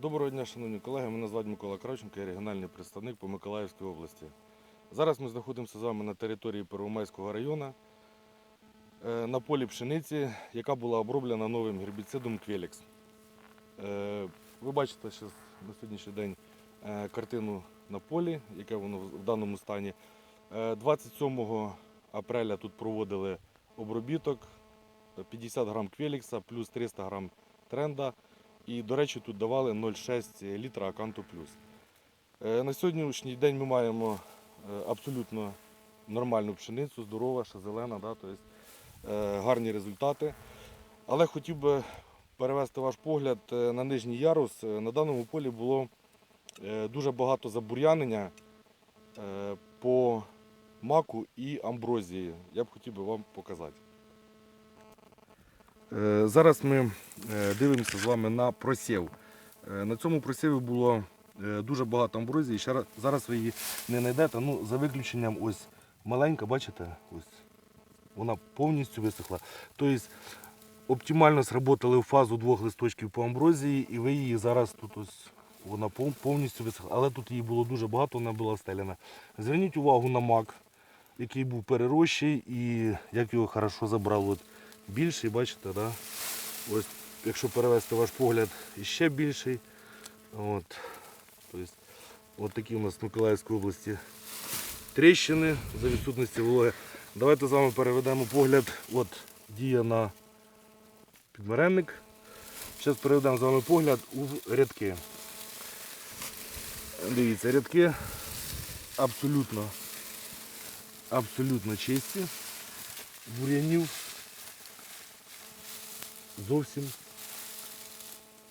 Доброго дня, шановні колеги. Мене звати Микола Кравченко, я регіональний представник по Миколаївській області. Зараз ми знаходимося з вами на території Первомайського району е, на полі пшениці, яка була оброблена новим гербіцидом Квелікс. Е, Ви бачите зараз на сьогоднішній день е, картину на полі, яке воно в даному стані. Е, 27 апреля тут проводили обробіток 50 грам Квелікса плюс 300 грам тренда. І, до речі, тут давали 0,6 літра Аканту Плюс. Е, На сьогоднішній день ми маємо е, абсолютно нормальну пшеницю, здорова, ще зелена, да, тобто, гарні результати. Але хотів би перевести ваш погляд на нижній ярус. На даному полі було дуже багато забур'янення по маку і амброзії. Я б хотів би вам показати. Е, Зараз ми е, дивимося з вами на просів. Е, На цьому просіві було дуже багато амброзії. Ще раз- зараз ви її не знайдете. Ну, за виключенням ось маленька, бачите? Ось вона повністю висохла. Тобто оптимально сработали в фазу двох листочків по амброзії, і ви її зараз тут ось вона повністю висохла. Але тут її було дуже багато, вона була стеляна. Зверніть увагу на мак, який був перерощий і як його хорошо забрало. Більший, бачите, да? ось якщо перевести ваш погляд, іще більший. От, тобто, от такі у нас в Миколаївській області тріщини за відсутності вологи. Давайте з вами переведемо погляд. От дія на підмаренник. Зараз переведемо з вами погляд у рядки. Дивіться, рядки абсолютно, абсолютно чисті. Бур'янів зовсім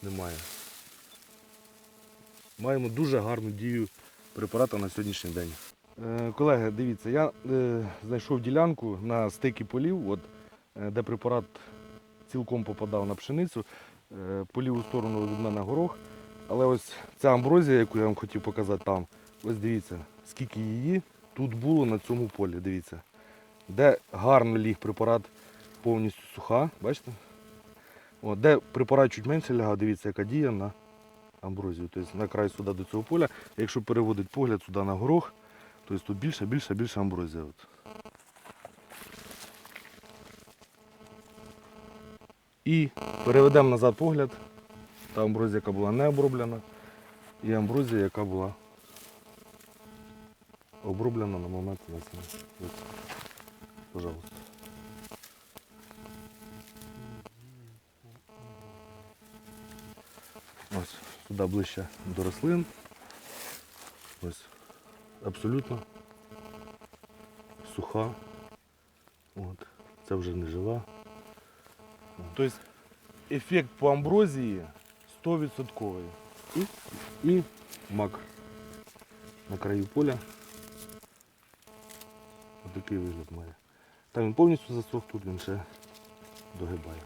немає. Маємо дуже гарну дію препарата на сьогоднішній день. Е, колеги, дивіться, я е, знайшов ділянку на стикі полів, от, е, де препарат цілком попадав на пшеницю. По ліву сторону від мене горох. Але ось ця амброзія, яку я вам хотів показати там, ось дивіться, скільки її тут було на цьому полі. Дивіться. Де гарно ліг препарат повністю суха, бачите? От, де препарат чуть менше лягав, дивіться, яка дія на амброзію. Тобто на край сюди до цього поля. Якщо переводить погляд сюди на горох, тобто тут більше, більше, більше амброзія. От. І переведемо назад погляд. Та амброзія, яка була не оброблена, і амброзія, яка була оброблена на момент внесення. Пожалуйста. Ось сюди ближче до рослин. Ось абсолютно суха. От. Це вже не жива. Тобто ефект по амброзії 100%. І, і мак на краю поля. Ось такий вигляд має. Там він повністю засох, тут він ще догибає.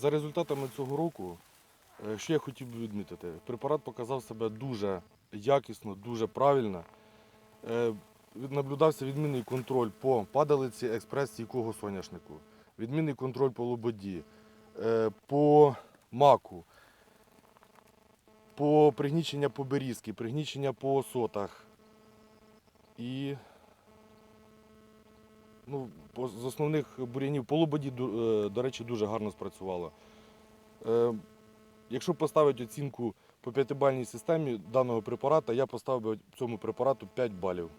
За результатами цього року, е, що я хотів би відмітити, препарат показав себе дуже якісно, дуже правильно. Е, Наблюдався відмінний контроль по падалиці експрес-стійкого соняшнику, відмінний контроль по лободі, е, по маку, по пригнічення по берізки, пригнічення по осотах. І ну, з основних бур'янів по лободі, ду- е, до речі, дуже гарно спрацювало. Е, Якщо поставити оцінку по п'ятибальній системі даного препарата, я поставив би цьому препарату 5 балів.